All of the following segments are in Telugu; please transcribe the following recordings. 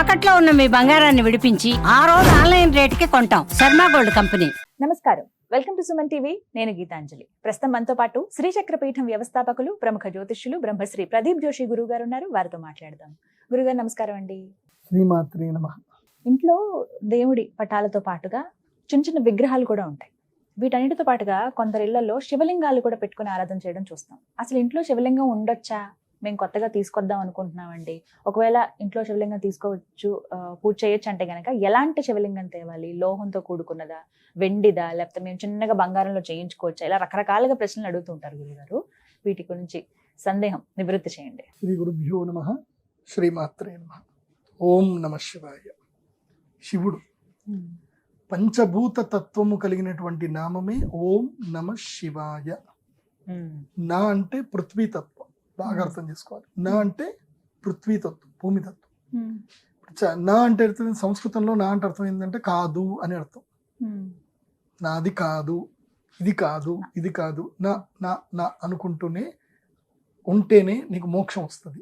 తాకట్లో ఉన్న మీ బంగారాన్ని విడిపించి ఆ రోజు ఆన్లైన్ రేటుకి కొంటాం. Sharma gold company. నమస్కారం. Welcome to Suman TV. నేను గీతాంజలి. ప్రస్తుతం మనతో పాటు శ్రీచక్రపీఠం వ్యవస్థాపకులు ప్రముఖ జ్యోతిష్యులు బ్రహ్మశ్రీ ప్రదీప్ జోషి గురువు గారు ఉన్నారు. వారితో మాట్లాడదాం. గురుగారు నమస్కారం అండి. శ్రీమాత్రి నమ. ఇంట్లో దేవుడి పటాలతో పాటుగా చిన్న చిన్న విగ్రహాలు కూడా ఉంటాయి. వీటన్నిటితో పాటుగా కొందరి ఇళ్ళలో శివలింగాలు కూడా పెట్టుకుని ఆరాధన చేయడం చూస్తాం. అసలు ఇంట్లో శివలింగం ఉండొచ్చా? మేము కొత్తగా తీసుకొద్దాం అనుకుంటున్నామండి. ఒకవేళ ఇంట్లో శివలింగం తీసుకోవచ్చు పూజ చేయొచ్చు అంటే గనక ఎలాంటి శివలింగం తేవాలి? లోహంతో కూడుకున్నదా? వెండిదా? లేకపోతే మేము చిన్నగా బంగారంలో చేయించుకోవచ్చా? ఇలా రకరకాలుగా ప్రశ్నలు అడుగుతుంటారు గురుగారు. వీటి గురించి సందేహం నివృత్తి చేయండి. శ్రీ గురుభ్యో నమ. శ్రీమాత్రే నమ. ఓం నమ శివాయ. శివుడు. పంచభూత తత్వము కలిగినటువంటి నామమే ఓం నమ శివాయ. నా అంటే పృథ్వీ తత్వం. బాగా అర్థం చేసుకోవాలి. నా అంటే పృథ్వీ తత్వం భూమి తత్వం నా అంటే అర్థం సంస్కృతంలో నా అంటే అర్థం ఏంటంటే కాదు అని అర్థం. నాది కాదు ఇది కాదు ఇది కాదు నా నా నా అనుకుంటూనే ఉంటేనే నీకు మోక్షం వస్తుంది.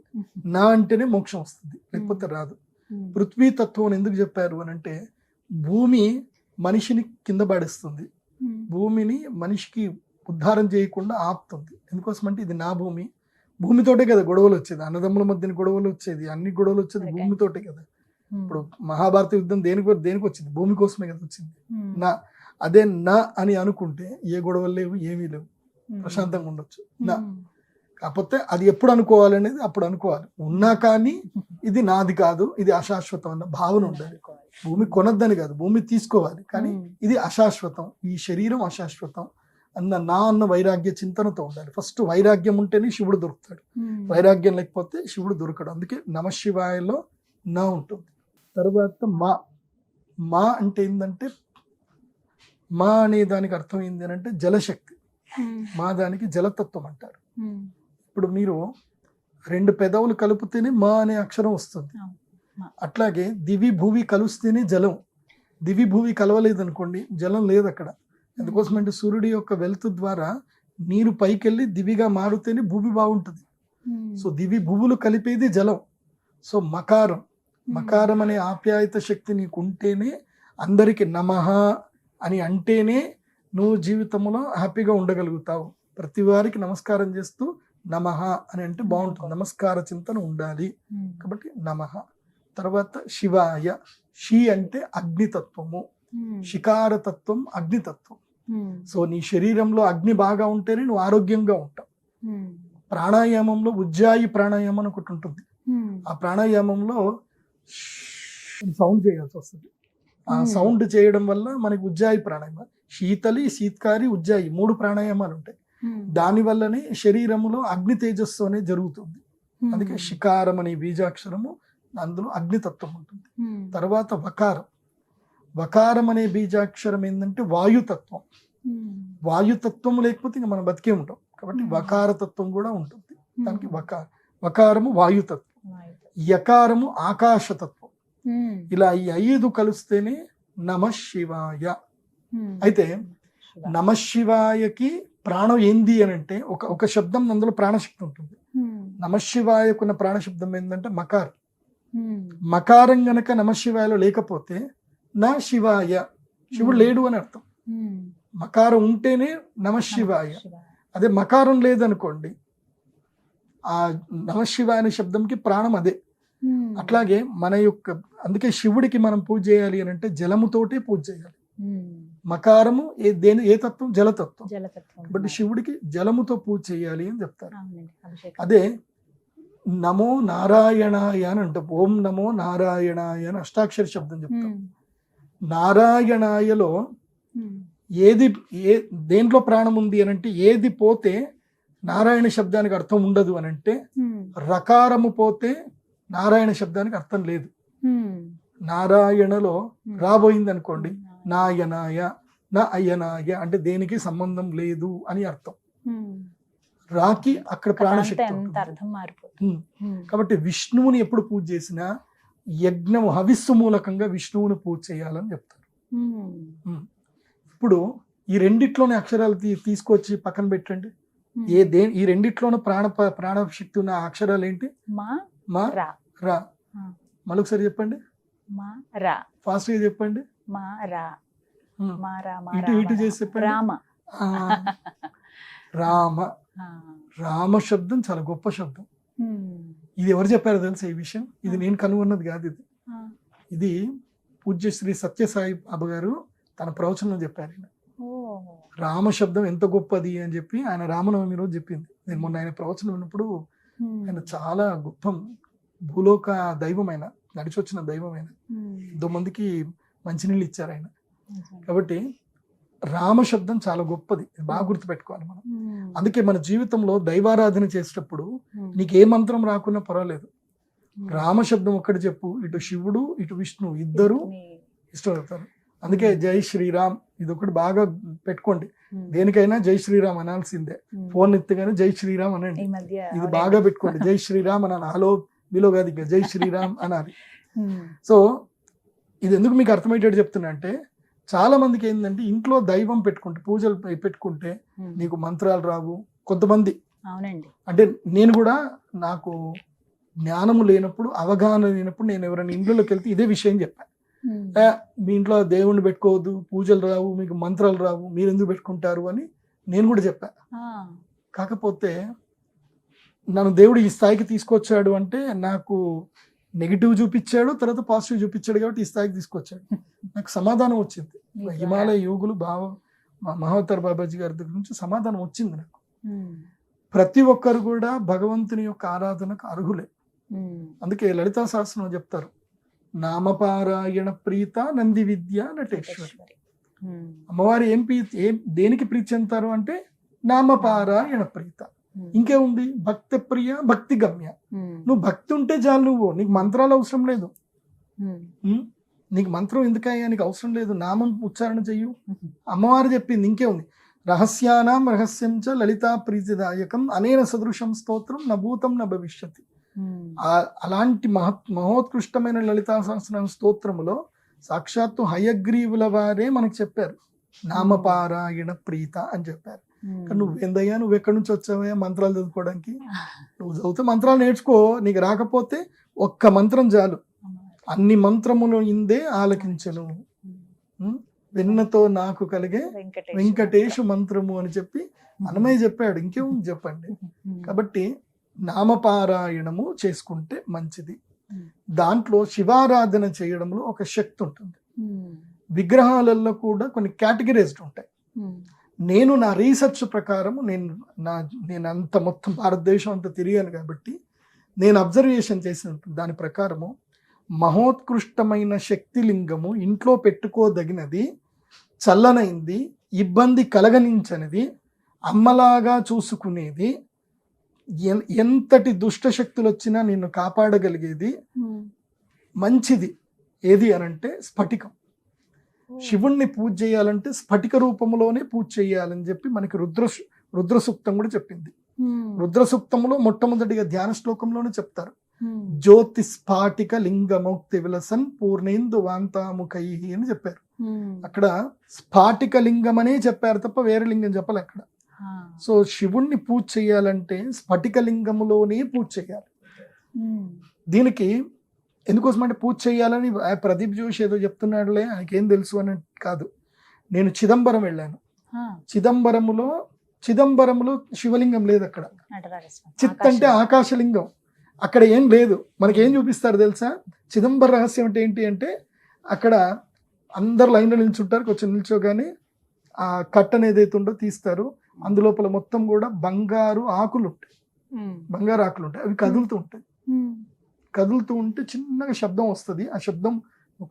నా అంటేనే మోక్షం వస్తుంది లేకపోతే రాదు. పృథ్వీ తత్వం అని ఎందుకు చెప్పారు అని అంటే భూమి మనిషిని కింద పడేస్తుంది. భూమిని మనిషికి ఉద్ధారం చేయకుండా ఆపుతుంది. ఎందుకోసం అంటే ఇది నా భూమి భూమితోటే కదా గొడవలు వచ్చేది. అన్నదమ్ముల మధ్యన గొడవలు వచ్చేది. అన్ని గొడవలు వచ్చేది. భూమితోటే కదా. ఇప్పుడు మహాభారత యుద్ధం దేనికి దేనికి వచ్చింది? భూమి కోసమే కదా వచ్చింది. నా అదే నా అని అనుకుంటే ఏ గొడవలు లేవు ఏమీ లేవు. ప్రశాంతంగా ఉండొచ్చు. నా. కాకపోతే అది ఎప్పుడు అనుకోవాలనేది అప్పుడు అనుకోవాలి. ఉన్నా కానీ ఇది నాది కాదు ఇది అశాశ్వతం అన్న భావన ఉండాలి. భూమి కొనద్దని కాదు భూమి తీసుకోవాలి. కానీ ఇది అశాశ్వతం. ఈ శరీరం అశాశ్వతం. అన్న నా అన్న వైరాగ్య చింతనతో ఉండాలి. ఫస్ట్ వైరాగ్యం ఉంటేనే శివుడు దొరుకుతాడు. వైరాగ్యం లేకపోతే శివుడు దొరకడు. అందుకే నమశివాయలో నా ఉంటుంది. తర్వాత మా. మా అంటే ఏంటంటే మా అనే దానికి అర్థం ఏంటి అని అంటే జలశక్తి. మా దానికి జలతత్వం అంటారు. ఇప్పుడు మీరు రెండు పెదవులు కలిపితేనే మా అనే అక్షరం వస్తుంది. అట్లాగే దివి భూవి కలుస్తేనే జలం. దివి భూవి కలవలేదు అనుకోండి జలం లేదు అక్కడ ఎందుకోసం అంటే సూర్యుడి యొక్క వెలుతు ద్వారా నీరు పైకెళ్ళి దివిగా మారితేనే భూమి బాగుంటుంది. సో దివి భూములు కలిపేది జలం. సో మకారం. మకారం అనే ఆప్యాయత శక్తి నీకు ఉంటేనే అందరికి నమః అని అంటేనే నువ్వు జీవితంలో హ్యాపీగా ఉండగలుగుతావు. ప్రతి వారికి నమస్కారం చేస్తూ నమః అని అంటే బాగుంటుంది. నమస్కార చింతన ఉండాలి. కాబట్టి నమః. తర్వాత శివాయ. షి అంటే అగ్నితత్వము. షికారతత్వం అగ్నితత్వం. సో నీ శరీరంలో అగ్ని బాగా ఉంటేనే నువ్వు ఆరోగ్యంగా ఉంటావు. ప్రాణాయామంలో ఉజ్జాయి ప్రాణాయామం అని ఒకటి ఉంటుంది. ఆ ప్రాణాయామంలో సౌండ్ చేయాల్సి వస్తుంది. ఆ. సౌండ్ చేయడం వల్ల మనకి ఉజ్జాయి ప్రాణాయామం శీతలి శీత్కారి ఉజ్జాయి మూడు ప్రాణాయామాలు ఉంటాయి. దాని వల్లనే శరీరములో అగ్ని తేజస్సు అనేది జరుగుతుంది. అందుకే శికారం అనే బీజాక్షరము అందులో అగ్నితత్వం ఉంటుంది. తర్వాత వకారం. వకారం అనే బీజాక్షరం ఏంటంటే వాయుతత్వం. వాయుతత్వం లేకపోతే ఇంకా మనం బతికే ఉంటాం. కాబట్టి Hmm. వకారతత్వం కూడా ఉంటుంది. దానికి వకార వకారము వాయుతత్వం. యకారము ఆకాశతత్వం. ఇలా ఈ ఐదు కలిస్తేనే నమ శివాయ. అయితే నమ శివాయకి ప్రాణం ఏంది అని అంటే ఒక ఒక శబ్దం అందులో ప్రాణశక్తి ఉంటుంది. నమ శివాయకున్న ప్రాణశబ్దం ఏంటంటే మకార్. మకారం గనక నమ శివాయలో లేకపోతే నా శివాయ. శివుడు లేడు అని అర్థం. మకారం ఉంటేనే నమ శివాయ. అదే మకారం లేదనుకోండి ఆ నమ శివాయ అనే శబ్దంకి ప్రాణం అదే. అట్లాగే మన యొక్క అందుకే శివుడికి మనం పూజ చేయాలి అని అంటే జలముతోటే పూజ చేయాలి. మకారము ఏ దేని ఏ తత్వం? జలతత్వం. కాబట్టి శివుడికి జలముతో పూజ చేయాలి అని చెప్తారు. అదే నమో నారాయణాయ అని అంటాం. ఓం నమో నారాయణాయ అని అష్టాక్షర శబ్దం చెప్తాం. నారాయణాయలో ఏది ఏ దేంట్లో ప్రాణం ఉంది అని అంటే ఏది పోతే నారాయణ శబ్దానికి అర్థం ఉండదు అని అంటే రకారము పోతే నారాయణ శబ్దానికి అర్థం లేదు. నారాయణలో. రాబోయింది అనుకోండి నాయనాయ నా అయ్యనాయ అంటే దేనికి సంబంధం లేదు అని అర్థం. రాకి అక్కడ ప్రాణశక్తి కాబట్టి విష్ణువుని ఎప్పుడు పూజ చేసినా యజ్ఞము హవిస్సు మూలకంగా విష్ణువుని పూజ చేయాలని చెప్తారు. ఉమ్, ఇప్పుడు ఈ రెండిట్లోని అక్షరాలు తీ- తీసుకొచ్చి పక్కన పెట్టండి. ఉమ్. ఏ దే ఈ రెండిట్లోనూ ప్రాణ ప్రాణశక్తి ఉన్న అక్షరాలు ఏంటి? మా మా రా. రా. ఆ. మళ్ళొకసారి చెప్పండి. మా రా. ఫాస్ట్గా చెప్పండి. మా రా. మా రా ఇటు ఇటు చేసి. చెప్పండి. రామ. రామ. రామ శబ్దం చాలా గొప్ప శబ్దం. ఇది ఎవరు చెప్పారో తెలుసా ఈ విషయం ఇది నేను కనుగొన్నది కాదు ఇది. ఇది పూజ్య శ్రీ సత్యసాయి బాబా గారు తన ప్రవచనంలో చెప్పారు ఆయన. రామ శబ్దం ఎంత గొప్పది అని చెప్పి ఆయన రామనవమి రోజు చెప్పింది నేను మొన్న ఆయన ప్రవచనం విన్నప్పుడు. ఆయన చాలా గొప్ప భూలోక దైవం ఆయన నడిచి వచ్చిన దైవం ఆయన ఉమ్. ఎంతో మందికి మంచినీళ్ళు ఇచ్చారు ఆయన. కాబట్టి రామ శబ్దం చాలా గొప్పది ఇది బాగా గుర్తుపెట్టుకోవాలి మనం. అందుకే మన జీవితంలో దైవారాధన చేసేటప్పుడు. నీకు ఏ మంత్రం రాకున్నా పర్వాలేదు ఉమ్. రామ శబ్దం ఒక్కటి చెప్పు ఇటు శివుడు ఇటు విష్ణు ఇద్దరు ఇష్టపడతారు అందుకే జై శ్రీరామ్ ఇది ఒకటి బాగా పెట్టుకోండి. దేనికైనా జై శ్రీరామ్ అనాల్సిందే. ఫోన్ ఎత్తగానే జై శ్రీరామ్ అనండి ఇది. బాగా పెట్టుకోండి జై శ్రీరామ్ అనాలి హలో బిలో కాదు ఇక జై శ్రీరామ్ అనాలి. సో ఇది ఎందుకు మీకు అర్థమయ్యేటట్టు చెప్తున్నా అంటే చాలా మందికి ఏంటంటే ఇంట్లో దైవం పెట్టుకుంటే పూజలు పెట్టుకుంటే. నీకు మంత్రాలు రావు కొంతమంది అవునండి అంటే నేను కూడా నాకు జ్ఞానము లేనప్పుడు అవగాహన లేనప్పుడు నేను ఎవరైనా ఇంట్లోకి వెళ్తే ఇదే విషయం చెప్పాను ఉమ్. "ఏ, మీ ఇంట్లో దేవుణ్ణి పెట్టుకోవద్దు పూజలు రావు మీకు మంత్రాలు రావు మీరు ఎందుకు పెట్టుకుంటారు అని నేను కూడా చెప్పా. కాకపోతే నన్ను దేవుడు ఈ స్థాయికి తీసుకొచ్చాడు అంటే నాకు నెగిటివ్ చూపించాడు తర్వాత పాజిటివ్ చూపించాడు కాబట్టి ఈ స్థాయికి తీసుకొచ్చాడు నాకు సమాధానం వచ్చింది. హిమాలయ యోగులు బావ మహోత్తర్ బాబాజీ గారి దగ్గర నుంచి సమాధానం వచ్చింది నాకు. ప్రతి ఒక్కరు కూడా భగవంతుని యొక్క ఆరాధనకు అర్హులే. అందుకే లలితా సహస్రం చెప్తారు నామపారాయణ ప్రీత నంది విద్య నటేశ్వరి. అమ్మవారు ఏం ప్రీ ఏం దేనికి ప్రీతి చెందుతారు అంటే నామపారాయణ ప్రీత. ఇంకేముంది భక్తి ప్రియ భక్తి గమ్య. నువ్వు భక్తి ఉంటే చాలు నువ్వు. నీకు మంత్రాలు అవసరం లేదు? నీకు మంత్రం ఎందుకయ్యా? నీకు అవసరం లేదు. నామం ఉచ్చారణ చెయ్యు. అమ్మవారు చెప్పింది ఇంకేముంది రహస్యానాం రహస్యం చ లలితా ప్రీతిదాయకం అనేన సదృశం స్తోత్రం నభూతం న భవిష్యతి. అలాంటి మహత్ మహోత్కృష్టమైన లలితా సహస్ర స్తోత్రములో సాక్షాత్తు హయగ్రీవుల వారే మనకు చెప్పారు. నామపారాయణ ప్రీత అని చెప్పారు. ఉమ్. కానీ నువ్వేందయ్యా నువ్వు ఎక్కడి నుంచి వచ్చావయ్యా మంత్రాలు చదువుకోవడానికి నువ్వు చదివితే మంత్రాలు నేర్చుకో నీకు రాకపోతే ఒక్క మంత్రం చాలు అన్ని మంత్రములు ఇందే ఆలకించను ఉం? వెన్నతో నాకు కలిగే. వెంకటేశు మంత్రము అని చెప్పి అన్నమయ్య చెప్పాడు ఇంకేముంది చెప్పండి. కాబట్టి నామపారాయణము చేసుకుంటే మంచిది. దాంట్లో శివారాధన చేయడంలో ఒక శక్తి ఉంటుంది. విగ్రహాలలో కూడా కొన్ని కేటగిరీస్డ్ ఉంటాయి. నేను నా రీసెర్చ్ ప్రకారం నేను నా నేను అంత మొత్తం భారతదేశం అంతా తిరిగాను కాబట్టి నేను అబ్జర్వేషన్ చేసిన దాని ప్రకారము మహోత్కృష్టమైన శక్తి లింగము ఇంట్లో పెట్టుకోదగినది చల్లనైంది ఇబ్బంది కలగనించనిది అమ్మలాగా చూసుకునేది ఎంతటి దుష్ట శక్తులు వచ్చినా నిన్ను కాపాడగలిగేది. మంచిది ఏది అనంటే స్ఫటికం శివుణ్ణి పూజ చేయాలంటే స్ఫటిక రూపంలోనే పూజ చేయాలని చెప్పి మనకి రుద్ర రుద్ర సూక్తం కూడా చెప్పింది. రుద్ర సూక్తంలో మొట్టమొదటిగా ధ్యాన శ్లోకంలోనే చెప్తారు. జ్యోతి స్ఫాటిక లింగమౌక్తి విలసన్ పూర్ణేందు వాంతాముఖై అని చెప్పారు. అక్కడ స్ఫాటిక లింగం అనే చెప్పారు తప్ప వేరే లింగం చెప్పాలి అక్కడ. సో శివుణ్ణి పూజ చేయాలంటే స్ఫటిక లింగములోనే పూజ చేయాలి. దీనికి ఎందుకోసం అంటే పూజ చేయాలని ఆ ప్రదీప్ జోషి ఏదో చెప్తున్నాడులే ఆయనకేం తెలుసు అని కాదు నేను చిదంబరం వెళ్ళాను. చిదంబరములో చిదంబరములో శివలింగం లేదు అక్కడ. చిత్ అంటే ఆకాశం. ఆకాశలింగం అక్కడ ఏం లేదు మనకి ఏం చూపిస్తారు తెలుసా చిదంబర రహస్యం అంటే ఏంటి అంటే అక్కడ అందరు లైన్లో నిల్చుంటారు కొంచెం నిల్చోగానే ఆ కట్టను ఏదైతే ఉందో తీస్తారు అందులోపల మొత్తం కూడా బంగారు ఆకులు ఉంటాయి. బంగారు ఆకులు ఉంటాయి అవి కదులుతూ ఉంటాయి. కదులుతూ ఉంటే చిన్నగా శబ్దం వస్తుంది ఆ శబ్దం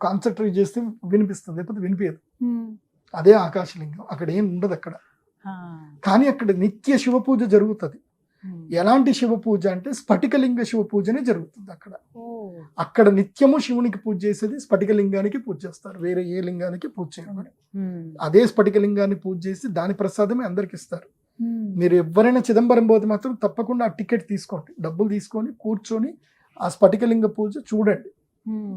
కాన్సన్ట్రేట్ చేస్తే వినిపిస్తుంది లేకపోతే వినిపించదు. అదే ఆకాశలింగం అక్కడ ఏం ఉండదు అక్కడ. కానీ అక్కడ నిత్య శివ పూజ జరుగుతుంది. ఎలాంటి శివ పూజ అంటే స్ఫటికలింగ శివ పూజనే జరుగుతుంది అక్కడ. అక్కడ నిత్యము శివునికి పూజ చేసేది స్ఫటికలింగానికి పూజ చేస్తారు వేరే ఏ లింగానికి పూజ ఉమ్. అదే స్ఫటికలింగాన్ని పూజ చేసి దాని ప్రసాదమే అందరికి ఇస్తారు. మీరు ఎవరైనా చిదంబరం పోతే మాత్రం తప్పకుండా ఆ టికెట్ తీసుకోండి డబ్బులు తీసుకొని కూర్చొని ఆ స్ఫటికలింగ పూజ చూడండి.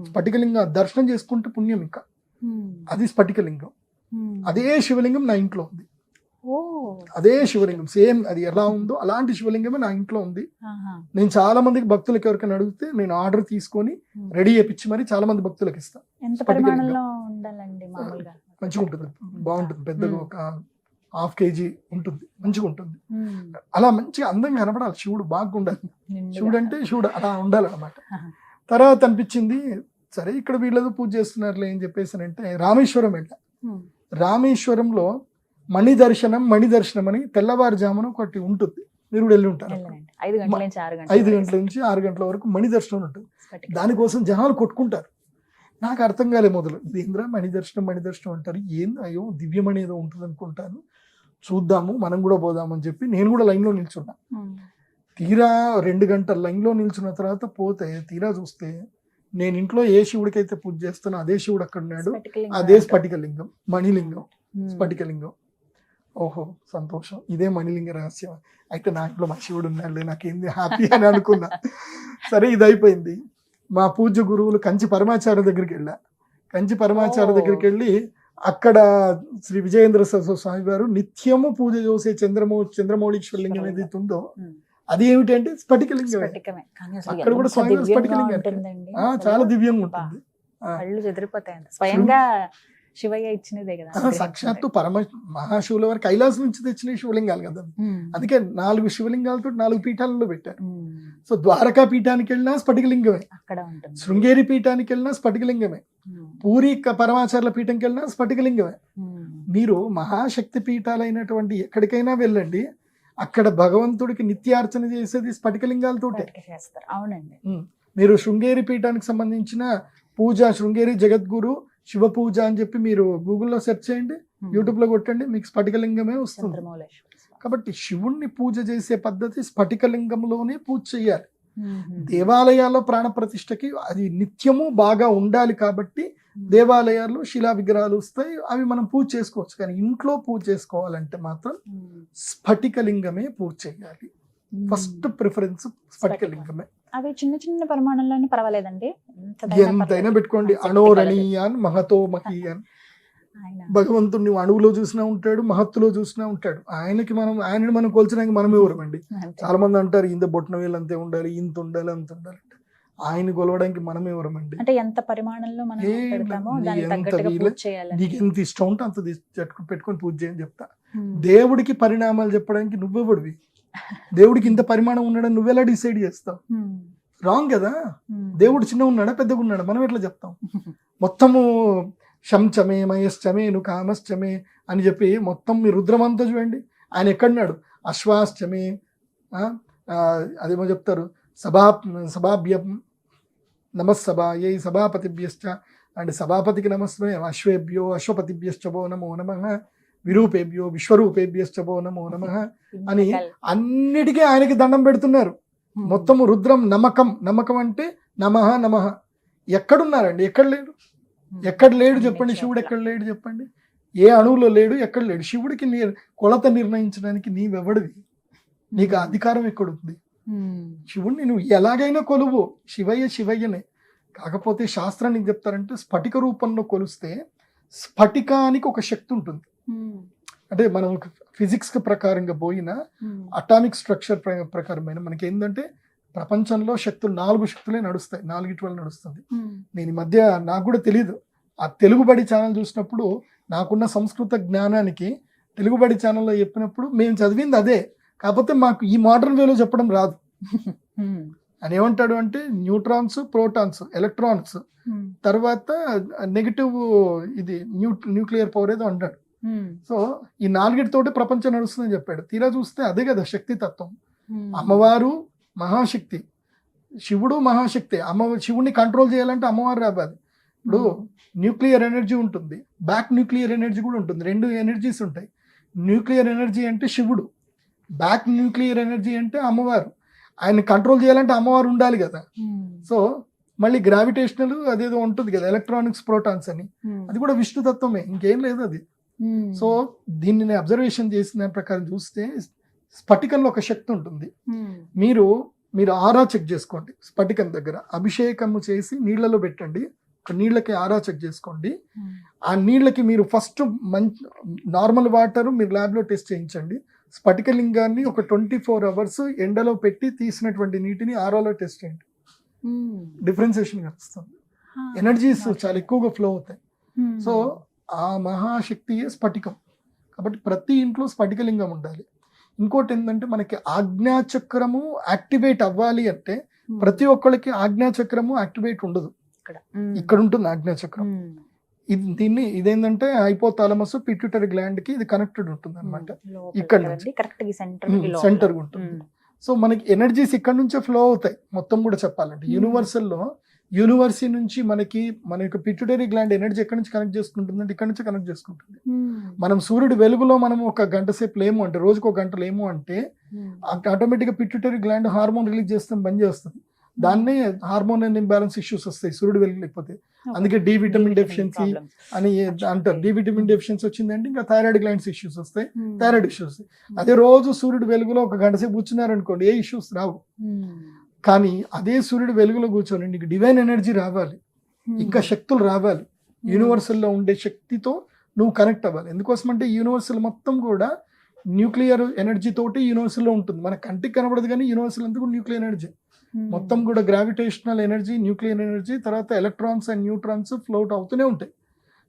స్ఫటికలింగ దర్శనం చేసుకుంటే పుణ్యం ఇంకా. అది స్ఫటికలింగం. అదే శివలింగం నా ఇంట్లో ఉంది అదే శివలింగం సేమ్ అది ఎలా ఉందో అలాంటి శివలింగమే నా ఇంట్లో ఉంది. నేను చాలా మందికి భక్తులకి ఎవరికైనా అడిగితే నేను ఆర్డర్ తీసుకొని. రెడీ చేపించి మరి చాలా మంది భక్తులకు ఇస్తాను మంచిగా ఉంటుంది బాగుంటుంది పెద్దగా. ఒక హాఫ్ కేజీ ఉంటుంది మంచిగా ఉంటుంది. అలా మంచిగా అందంగా కనపడాలి శివుడు బాగా ఉండాలి. శివుడు అంటే శివుడు అలా ఉండాలన్నమాట. తర్వాత అనిపించింది సరే ఇక్కడ వీళ్ళతో పూజ చేస్తున్నారులే అని చెప్పేసి అంటే రామేశ్వరం వెళ్ళా. రామేశ్వరంలో మణి దర్శనం మణి దర్శనం అని తెల్లవారుజామున ఒకటి ఉంటుంది మీరు కూడా వెళ్ళి ఉంటారు. ఐదు గంటల నుంచి ఆరు గంటల వరకు. మణి దర్శనం ఉంటుంది. దానికోసం జనాలు కొట్టుకుంటారు నాకు అర్థం కాలే మొదలు ఇది ఏంద్రా మణి దర్శనం మణి దర్శనం అంటారు ఏంది అయ్యో దివ్యమణి ఏదో ఉంటుంది అనుకుంటాను చూద్దాము మనం కూడా పోదామని చెప్పి నేను కూడా లైన్లో నిల్చున్నా. తీరా రెండు గంటల లైన్లో నిల్చున్న తర్వాత పోతే తీరా చూస్తే నేను ఇంట్లో ఏ శివుడికి అయితే పూజ చేస్తానో అదే శివుడు అక్కడ ఉన్నాడు అదే. స్ఫటికలింగం మణిలింగం. స్ఫటికలింగం ఓహో సంతోషం ఇదే మణిలింగ రహస్యం అయితే నా ఇంట్లో మా శివుడు ఉన్నాడు నాకేంది హ్యాపీ అని అనుకున్నా సరే ఇది అయిపోయింది మా పూజ్య గురువులు కంచి పరమాచార్య దగ్గరికి వెళ్ళా కంచి పరమాచార్య. దగ్గరికి వెళ్ళి అక్కడ శ్రీ విజయేంద్ర సరస్వతి స్వామి వారు నిత్యము పూజ చేసే చంద్రమౌ చంద్రమౌళీశ్వర లింగం ఏదైతే ఉందో. అది ఏమిటంటే స్ఫటికలింగం అక్కడ కూడా దివ్యంగా స్ఫటికలింగం. చాలా దివ్యంగా. ఉంటుంది. కళ్ళు స్వయంగా శివయ్య ఇచ్చినదే కదా సాక్షాత్తు పరమ మహాశివుల వారు కైలాసం నుంచి తెచ్చిన శివలింగాలు కదా. అందుకే నాలుగు శివలింగాలతో నాలుగు పీఠాలలో పెట్టారు. సో ద్వారకా పీఠానికి వెళ్ళినా స్ఫటికలింగమే. అక్కడ ఉంటుంది. శృంగేరి పీఠానికి వెళ్ళినా స్ఫటికలింగమే. పూరి పరమాచార్యుల పీఠంకి వెళ్ళినా స్ఫటికలింగమే. మీరు మహాశక్తి పీఠాలైనటువంటి ఎక్కడికైనా వెళ్ళండి. అక్కడ భగవంతుడికి నిత్యార్చన చేసేది స్ఫటికలింగాలతోటే. అవునండి. మీరు శృంగేరి పీఠానికి సంబంధించిన పూజ శృంగేరి జగద్గురు శివ పూజ అని చెప్పి మీరు గూగుల్లో సెర్చ్ చేయండి ఉమ్. యూట్యూబ్లో కొట్టండి మీకు స్ఫటికలింగమే వస్తుంది. కాబట్టి శివుణ్ణి పూజ చేసే పద్ధతి స్ఫటికలింగంలోనే పూజ చేయాలి. దేవాలయాల్లో ప్రాణ ప్రతిష్టకి అది నిత్యము బాగా ఉండాలి కాబట్టి. దేవాలయాల్లో శిలా విగ్రహాలు వస్తాయి అవి మనం పూజ చేసుకోవచ్చు కానీ ఇంట్లో పూజ చేసుకోవాలంటే మాత్రం. స్ఫటికలింగమే పూజ చేయాలి. ఫస్ట్ ప్రిఫరెన్స్ స్ఫటికలింగమే అవి చిన్న చిన్న పరిమాణంలోనే పర్వాలేదండి. ఎంతైనా. పెట్టుకోండి. అణోరణీయాన్ మహతో మహీయాన్. ఆయన. భగవంతుడు నువ్వు అణువులో చూసినా ఉంటాడు మహత్తులో చూసినా ఉంటాడు. ఆయనకి మనం ఆయనని మనం కొల్చడానికి మనం ఎవరమండి. చాలా మంది అంటారు ఇంత బొట్టన వేలు అంతే ఉండాలి ఇంత ఉండాలి అంత ఉండాలి ఆయన కొలవడానికి మనం ఎవరమండి? అంటే ఎంత పరిమాణంలో మనం ఎంత నీకు ఎంత ఇష్టం ఉంటే అంత పెట్టుకొని పూజ చేయని చెప్తా. దేవుడికి పరిణామాలు చెప్పడానికి నువ్వెవడివి? దేవుడికి ఇంత పరిమాణం ఉండడం నువ్వెలా డిసైడ్ చేస్తావు. రాంగ్ కదా. ఉమ్. దేవుడు చిన్న ఉన్నాడా పెద్దగా ఉన్నాడా మనం ఎట్లా చెప్తాం? మొత్తము శంచమే మయశ్చమే ను కామశ్చమే అని చెప్పి మొత్తం మీ రుద్రమంతా చూడండి. ఆయన ఎక్కడున్నాడు? అశ్వాశ్చమే అదేమో చెప్తారు? సభా సభాభ్యం నమస్సభ ఏ సభాపతిభ్యశ్చ అండ్ సభాపతికి నమస్మే అశ్వేభ్యో అశ్వపతిభ్యశ్చభో నమో నమ విరూపేభ్యో విశ్వరూపేభ్యశ్చభో నమో నమ అని. అన్నిటికీ ఆయనకి దండం పెడుతున్నారు. మొత్తము రుద్రం నమ్మకం నమ్మకం అంటే నమః నమః. ఎక్కడున్నారండి? ఎక్కడ లేడు. ఎక్కడ లేడు చెప్పండి? శివుడు. ఎక్కడ లేడు చెప్పండి? ఏ అణువులో లేడు? ఎక్కడ లేడు? శివుడికి నీ కొలత నిర్ణయించడానికి నీవెవడివి? నీకు అధికారం ఎక్కడుంది. శివుడిని నువ్వు ఎలాగైనా కొలువు. శివయ్య శివయ్యనే. కాకపోతే శాస్త్రం నీకు చెప్తారంటే స్ఫటిక రూపంలో కొలిస్తే స్ఫటికానికి ఒక శక్తి ఉంటుంది. అంటే మనం ఫిజిక్స్ ప్రకారంగా పోయినా. అటామిక్ స్ట్రక్చర్ ప్రకారమైన మనకి ఏంటంటే ప్రపంచంలో శక్తులు నాలుగు శక్తులే నడుస్తాయి నాలుగిటి వల్ల నడుస్తుంది. నేను ఈ మధ్య నాకు కూడా తెలియదు ఆ తెలుగుబడి ఛానల్ చూసినప్పుడు నాకున్న సంస్కృత జ్ఞానానికి తెలుగుబడి ఛానల్లో చెప్పినప్పుడు మేము చదివింది అదే కాకపోతే మాకు ఈ మోడర్న్ వేలో చెప్పడం రాదు. అని ఏమంటాడు అంటే న్యూట్రాన్స్ ప్రోటాన్స్ ఎలక్ట్రాన్స్. తర్వాత నెగిటివ్ ఇది న్యూ న్యూక్లియర్ పవర్ ఏదో అంటాడు. సో ఈ నాలుగిటితోటి ప్రపంచం నడుస్తుందని చెప్పాడు. తీరా చూస్తే అదే కదా శక్తి తత్వం ఉమ్. అమ్మవారు మహాశక్తి. శివుడు మహాశక్తి. అమ్మ శివుడిని కంట్రోల్ చేయాలంటే అమ్మవారు రావాలి. ఇప్పుడు న్యూక్లియర్ ఎనర్జీ ఉంటుంది. బ్యాక్ న్యూక్లియర్ ఎనర్జీ కూడా ఉంటుంది. రెండు ఎనర్జీస్ ఉంటాయి. న్యూక్లియర్ ఎనర్జీ అంటే శివుడు. బ్యాక్ న్యూక్లియర్ ఎనర్జీ అంటే అమ్మవారు. ఆయన కంట్రోల్ చేయాలంటే అమ్మవారు ఉండాలి కదా. సో మళ్ళీ గ్రావిటేషనల్ అదేదో ఉంటుంది కదా. ఎలక్ట్రానిక్స్ ప్రోటాన్స్ అని. అది కూడా విష్ణు తత్వమే ఇంకేం లేదు అది. సో దీన్ని అబ్జర్వేషన్ చేసిన ప్రకారం చూస్తే స్ఫటికంలో ఒక శక్తి ఉంటుంది. ఉమ్. మీరు మీరు ఆరా చెక్ చేసుకోండి. స్ఫటికం దగ్గర అభిషేకము చేసి నీళ్ళలో పెట్టండి. నీళ్ళకి ఆరా చెక్ చేసుకోండి. ఉమ్. ఆ నీళ్ళకి మీరు ఫస్ట్ మంచి నార్మల్ వాటర్ మీరు ల్యాబ్లో టెస్ట్ చేయించండి. స్ఫటికలింగాన్ని ఒక ట్వంటీ ఫోర్ అవర్స్ ఎండలో పెట్టి తీసినటువంటి నీటిని ఆరోలో టెస్ట్ చేయండి. డిఫరెన్సియేషన్ కలుస్తుంది ఎనర్జీస్ చాలా ఎక్కువగా ఫ్లో అవుతాయి. సో ఆ మహాశక్తియే స్ఫటికం. కాబట్టి ప్రతి ఇంట్లో స్ఫటికలింగం ఉండాలి. ఇంకోటి ఏంటంటే మనకి ఆజ్ఞాచక్రము యాక్టివేట్ అవ్వాలి అంటే ప్రతి ఒక్కరికి ఆజ్ఞాచక్రము యాక్టివేట్ ఉండదు. ఇక్కడ. ఉంటుంది ఆజ్ఞాచక్రం. ఇది దీన్ని ఇదేంటంటే హైపోథాలమస్ పిట్యూటరీ గ్లాండ్కి ఇది కనెక్టెడ్ ఉంటుంది అనమాట ఇక్కడ నుంచి. సెంటర్ సెంటర్ ఉంటుంది. సో మనకి ఎనర్జీస్ ఇక్కడ నుంచే ఫ్లో అవుతాయి. మొత్తం కూడా చెప్పాలంటే. Hmm. యూనివర్సల్లో యూనివర్సీ నుంచి మనకి మన యొక్క పిట్యూటరీ గ్లాండ్ ఎనర్జీ ఎక్కడి నుంచి కనెక్ట్ చేసుకుంటుంది అంటే ఇక్కడ నుంచి కనెక్ట్ చేసుకుంటుంది. మనం సూర్యుడి వెలుగులో మనం ఒక గంట సేపు లేము అంటే రోజుకు ఒక గంట లేము అంటే ఆటోమేటిక్గా పిట్యూటరీ గ్లాండ్ హార్మోన్ రిలీజ్ చేస్తాం బంద్ చేస్తుంది. దాన్నే హార్మోన్ ఇంబ్యాలెన్స్ ఇష్యూస్ వస్తాయి సూర్యుడు వెలుగు లేకపోతే. అందుకే డి విటమిన్ డెఫిషియన్సీ అని అంటారు. డి విటమిన్ డెఫిషియన్సీ వచ్చిందంటే ఇంకా థైరాయిడ్ గ్లాండ్స్ ఇష్యూస్ వస్తాయి. థైరాయిడ్ ఇష్యూస్ అదే రోజు సూర్యుడు వెలుగులో ఒక గంట సేపు కూర్చున్నారు అనుకోండి ఏ ఇష్యూస్ రావు. కానీ అదే సూర్యుడు వెలుగులో కూర్చొని నీకు డివైన్ ఎనర్జీ రావాలి. ఇంకా శక్తులు రావాలి. యూనివర్సల్లో ఉండే శక్తితో నువ్వు కనెక్ట్ అవ్వాలి. ఎందుకోసం అంటే యూనివర్సల్ మొత్తం కూడా న్యూక్లియర్ ఎనర్జీ తోటి యూనివర్సల్లో ఉంటుంది. మన కంటికి కనబడదు కానీ యూనివర్సల్ అంతా కూడా న్యూక్లియర్ ఎనర్జీ మొత్తం కూడా గ్రావిటేషనల్ ఎనర్జీ న్యూక్లియర్ ఎనర్జీ తర్వాత ఎలక్ట్రాన్స్ అండ్ న్యూట్రాన్స్ ఫ్లోట్ అవుతూనే ఉంటాయి.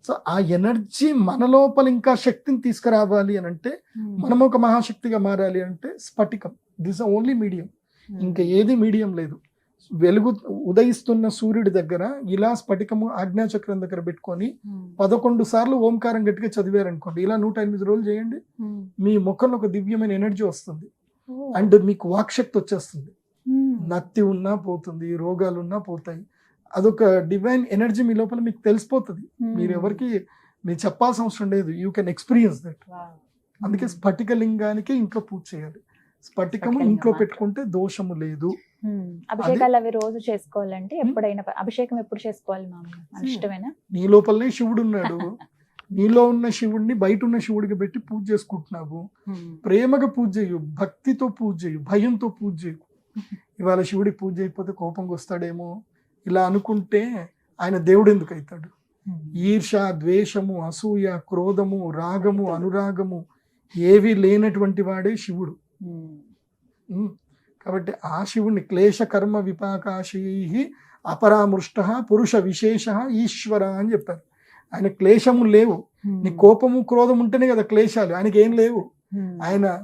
సో ఆ ఎనర్జీ మన లోపల ఇంకా శక్తిని తీసుకురావాలి అని అంటే మనం ఒక మహాశక్తిగా మారాలి అంటే స్ఫటికం. దిస్ ఓన్లీ మీడియం ఇంకా ఏది మీడియం లేదు. వెలుగు ఉదయిస్తున్న సూర్యుడి దగ్గర ఇలా స్ఫటికము ఆజ్ఞాచక్రం దగ్గర పెట్టుకొని పదకొండు సార్లు ఓంకారం గట్టిగా చదివారనుకోండి ఇలా నూట ఎనిమిది రోజులు చేయండి. మీ ముఖంలో ఒక దివ్యమైన ఎనర్జీ వస్తుంది. అండ్ మీకు వాక్శక్తి వచ్చేస్తుంది. నత్తి ఉన్నా పోతుంది రోగాలు ఉన్నా పోతాయి. అదొక డివైన్ ఎనర్జీ మీ లోపల మీకు తెలిసిపోతుంది. మీరు ఎవరికి మీరు చెప్పాల్సిన అవసరం లేదు. You can experience that. అందుకే స్ఫటిక లింగానికి ఇంట్లో పూజ చేయాలి. స్ఫటికము ఇంట్లో. పెట్టుకుంటే దోషము లేదు అభిషేకాలు అవి రోజు చేసుకోవాలంటే ఎప్పుడైనా అభిషేకం ఎప్పుడు చేసుకోవాలి మామూలు. ఇష్టమేనా నీ లోపలనే శివుడు ఉన్నాడు నీలో ఉన్న శివుడిని బయట ఉన్న శివుడికి పెట్టి పూజ చేసుకుంటున్నావు. ప్రేమగా పూజ చేయు భక్తితో పూజ చేయు భయంతో పూజ చేయు ఇవాళ శివుడికి పూజ చేయకపోతే కోపంగా వస్తాడేమో ఇలా అనుకుంటే ఆయన దేవుడు ఎందుకు అవుతాడు ఈర్ష ద్వేషము అసూయ క్రోధము రాగము అనురాగము ఏవి లేనటువంటి వాడే శివుడు. కాబట్టి ఆ శివుణ్ణి క్లేశ కర్మ విపాకాశీ అపరామృష్ట పురుష విశేష ఈశ్వర అని చెప్పారు ఆయన క్లేశము లేవు. నీ కోపము క్రోధం ఉంటేనే కదా క్లేశాలు. ఆయనకి ఏం లేవు. ఆయన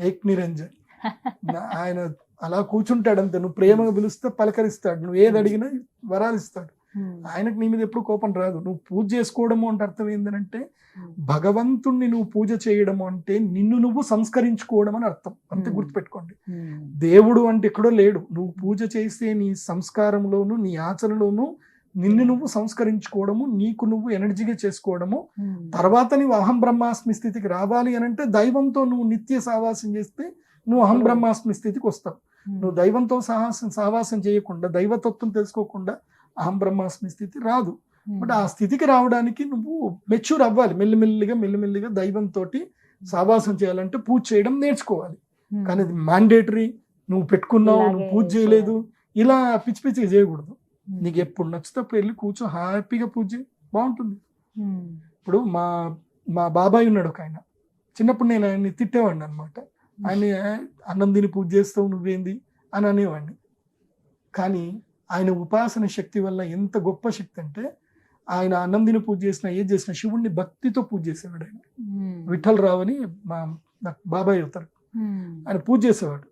ఏక్ నిరంజన్. ఆయన అలా కూర్చుంటాడు అంతే నువ్వు ప్రేమగా పిలిస్తే పలకరిస్తాడు. నువ్వు ఏది అడిగినా వరాలు ఇస్తాడు ఆయనకు నీ మీద ఎప్పుడు కోపం రాదు. నువ్వు పూజ చేసుకోవడము అంటే అర్థం ఏంటంటే భగవంతుణ్ణి నువ్వు పూజ చేయడము అంటే నిన్ను నువ్వు సంస్కరించుకోవడం అని అర్థం. అంతే. గుర్తుపెట్టుకోండి. దేవుడు అంటే ఎక్కడో లేడు. నువ్వు పూజ చేసే నీ సంస్కారంలోను నీ ఆచరణలోను నిన్ను నువ్వు సంస్కరించుకోవడము నీకు నువ్వు ఎనర్జీగా చేసుకోవడము. తర్వాత నీవు అహం బ్రహ్మాస్మి స్థితికి రావాలి అని అంటే దైవంతో నువ్వు నిత్య సావాసం చేస్తే నువ్వు అహం బ్రహ్మాస్మి స్థితికి వస్తావు. నువ్వు దైవంతో సాహసం సావాసం చేయకుండా దైవతత్వం తెలుసుకోకుండా అహం బ్రహ్మాస్మి స్థితి రాదు. బట్ ఆ స్థితికి రావడానికి నువ్వు మెచ్యూర్ అవ్వాలి. మెల్లిమెల్లిగా మెల్లిమెల్లిగా దైవంతో సావాసం చేయాలంటే పూజ చేయడం నేర్చుకోవాలి. కానీ అది మ్యాండేటరీ నువ్వు పెట్టుకున్నావు నువ్వు పూజ చేయలేదు. ఇలా పిచ్చి పిచ్చిగా చేయకూడదు. నీకు ఎప్పుడు నచ్చితే వెళ్ళి కూర్చో హ్యాపీగా పూజ చేయి. బాగుంటుంది. ఇప్పుడు మా మా బాబాయ్ ఉన్నాడు ఒక ఆయన. చిన్నప్పుడు నేను ఆయన్ని తిట్టేవాడిని అనమాట ఆయన అన్నం తిని పూజ చేస్తావు నువ్వేంది? అని అనేవాడిని. కానీ ఆయన ఉపాసన శక్తి వల్ల ఎంత గొప్ప శక్తి అంటే ఆయన అన్నం పూజ చేసిన ఏది చేసిన శివుణ్ణి భక్తితో పూజ చేసేవాడు ఆయన. విఠల్ రావు అని మా నాకు బాబాయ్ అవుతారు. ఆయన పూజ చేసేవాడు.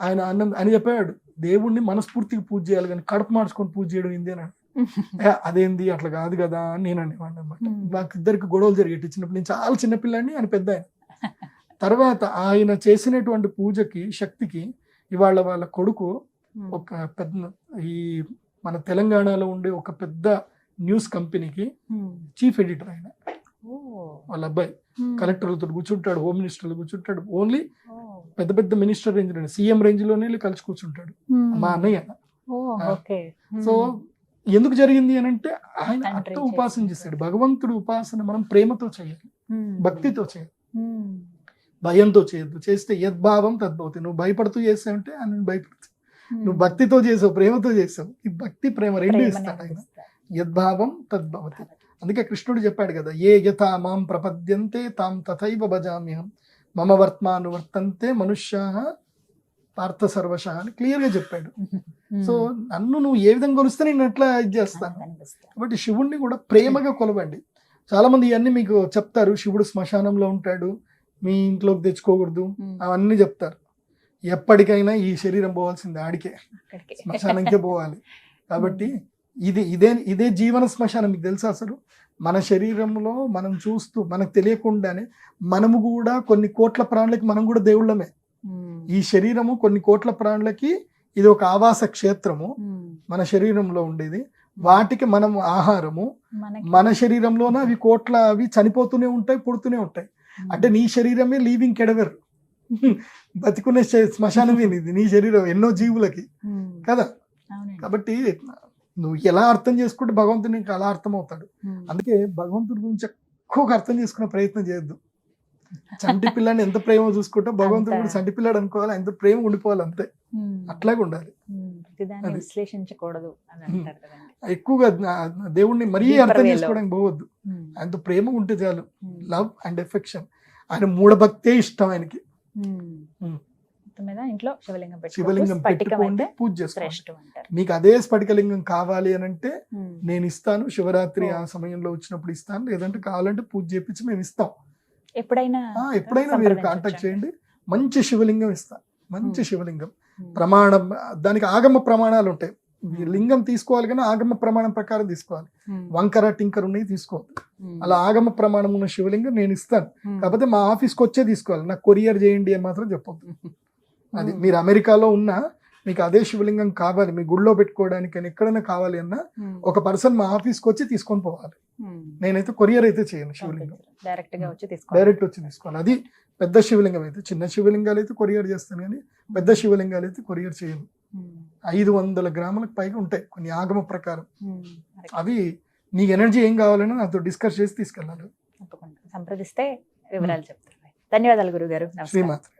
ఆయన అన్నం ఆయన చెప్పేవాడు దేవుణ్ణి మనస్ఫూర్తిగా పూజ చేయాలి కానీ కడుపు మార్చుకొని పూజ చేయడం అని "ఏ, అదేంది? అట్లా కాదు కదా అని నేను అనేవాడిని అనమాట Hmm. మాకు ఇద్దరికి గొడవలు జరిగేటి చిన్నప్పుడు. నేను చాలా చిన్నపిల్లాడిని ఆయన పెద్ద ఆయన. తర్వాత ఆయన చేసినటువంటి పూజకి శక్తికి ఇవాళ వాళ్ళ కొడుకు ఒక పెద్ద ఈ మన తెలంగాణలో ఉండే ఒక పెద్ద న్యూస్ కంపెనీకి చీఫ్ ఎడిటర్ ఆయన. వాళ్ళ అబ్బాయి. కలెక్టర్లతో కూర్చుంటాడు హోమ్ మినిస్టర్లు కూర్చుంటాడు. ఓన్లీ పెద్ద పెద్ద మినిస్టర్ రేంజ్లోనే సీఎం రేంజ్లోనే కలిసి కూర్చుంటాడు. మా అన్నయ్య ఓకే. సో ఎందుకు జరిగింది అని అంటే ఆయన అట్ట ఉపాసన చేశాడు. భగవంతుడు ఉపాసన మనం ప్రేమతో చేయాలి. భక్తితో చేయాలి. భయంతో చేయొద్దు. చేస్తే యద్భావం తద్భవతి. నువ్వు భయపడుతూ చేసావంటే ఆయన భయపడుతుంది. నువ్వు భక్తితో చేసావు ప్రేమతో చేసావు. ఈ భక్తి ప్రేమ రెండు ఇస్తాడు ఆయన? యద్భావం తద్భవతి. అందుకే కృష్ణుడు చెప్పాడు కదా ఏ యథా మాం ప్రపద్యంతే తాం తథైవ భజామ్యహం. మమ వర్త్మాను వర్తంతే మనుష్య పార్థ సర్వశ అని క్లియర్గా చెప్పాడు సో నన్ను నువ్వు ఏ విధంగా కొలిస్తే నేను ఎట్లా ఇది చేస్తాను. కాబట్టి శివుణ్ణి కూడా ప్రేమగా కొలవండి. చాలా మంది ఇవన్నీ మీకు చెప్తారు శివుడు శ్మశానంలో ఉంటాడు మీ ఇంట్లోకి తెచ్చుకోకూడదు అవన్నీ చెప్తారు. ఎప్పటికైనా ఈ శరీరం పోవాల్సిందే ఆడికే శ్మశానంకే పోవాలి. కాబట్టి ఇది ఇదే ఇదే జీవన శ్మశానం మీకు తెలుసా అసలు? మన శరీరంలో మనం చూస్తూ మనకు తెలియకుండానే మనము కూడా కొన్ని కోట్ల ప్రాణులకి మనం కూడా దేవుళ్ళమే. ఈ శరీరము కొన్ని కోట్ల ప్రాణులకి ఇది ఒక ఆవాస క్షేత్రము. మన శరీరంలో ఉండేది. వాటికి మనం ఆహారము. మన శరీరంలోనే అవి కోట్ల అవి చనిపోతూనే ఉంటాయి పుడుతూనే ఉంటాయి. అంటే నీ శరీరమే లీవింగ్ కెడవర్. బతికునే శ్మశానమే ఇది నీ శరీరం ఎన్నో జీవులకి. కదా? కాబట్టి నువ్వు ఎలా అర్థం చేసుకుంటే భగవంతుడు నీకు అలా అర్థం అవుతాడు ఉమ్. అందుకే భగవంతుడి గురించి ఎక్కువగా అర్థం చేసుకునే ప్రయత్నం చేయొద్దు. చంటి పిల్లని ఎంత ప్రేమ చూసుకుంటే భగవంతుడు కూడా చంటి పిల్లాడు అనుకోవాలి. ఎంత ప్రేమ ఉండిపోవాలి అంతే. అట్లాగే ఉండాలి. విశ్లేషించకూడదు ఎక్కువగా దేవుణ్ణి మరీ అర్థం. చేసుకోవడానికి పోవద్దు. ఆయనతో ప్రేమ ఉంటే చాలు. Love and affection. ఆయన మూఢభక్తే ఇష్టం ఆయనకి. మీద ఇంట్లో శివలింగం. శివలింగం పెట్టుకోండి పూజ చేసుకోండి మీకు అదే స్ఫటికలింగం కావాలి అని అంటే. నేను ఇస్తాను శివరాత్రి. ఆ సమయంలో వచ్చినప్పుడు ఇస్తాను లేదంటే కావాలంటే పూజ చేపించి మేము ఇస్తాం ఎప్పుడైనా ఎప్పుడైనా మీరు. కాంటాక్ట్ చేయండి మంచి శివలింగం ఇస్తాను మంచి. శివలింగం. ప్రమాణం దానికి ఆగమ ప్రమాణాలు ఉంటాయి లింగం తీసుకోవాలి కానీ ఆగమ ప్రమాణం ప్రకారం తీసుకోవాలి. వంకర టింకర్ ఉన్నాయి తీసుకోవద్దు. అలా ఆగమ ప్రమాణం ఉన్న శివలింగం నేను ఇస్తాను. కాకపోతే మా ఆఫీస్కి వచ్చే తీసుకోవాలి నాకు కొరియర్ చేయండి అని మాత్రం చెప్పొద్దు అది. మీరు అమెరికాలో ఉన్నా మీకు అదే శివలింగం కావాలి మీ గుళ్ళో పెట్టుకోవడానికి అని ఎక్కడైనా కావాలి అన్నా. ఒక పర్సన్ మా ఆఫీస్కి వచ్చి తీసుకొని పోవాలి. నేనైతే కొరియర్ అయితే చేయను శివలింగం డైరెక్ట్గా వచ్చి తీసుకోవాలి డైరెక్ట్ వచ్చి తీసుకోవాలి అది పెద్ద శివలింగం అయితే చిన్న శివలింగాలు అయితే కొరియర్ చేస్తాను కానీ పెద్ద శివలింగాలు అయితే కొరియర్ చేయను. ఐదు వందల గ్రాములకు పైగా ఉంటాయి కొన్ని ఆగమ ప్రకారం. అవి నీకు ఎనర్జీ ఏం కావాలని నాతో డిస్కస్ చేసి తీసుకెళ్ళాలి. సంప్రదిస్తే వివరాలు చెప్తారు ధన్యవాదాలు గురుగారు. శ్రీమాత్రి.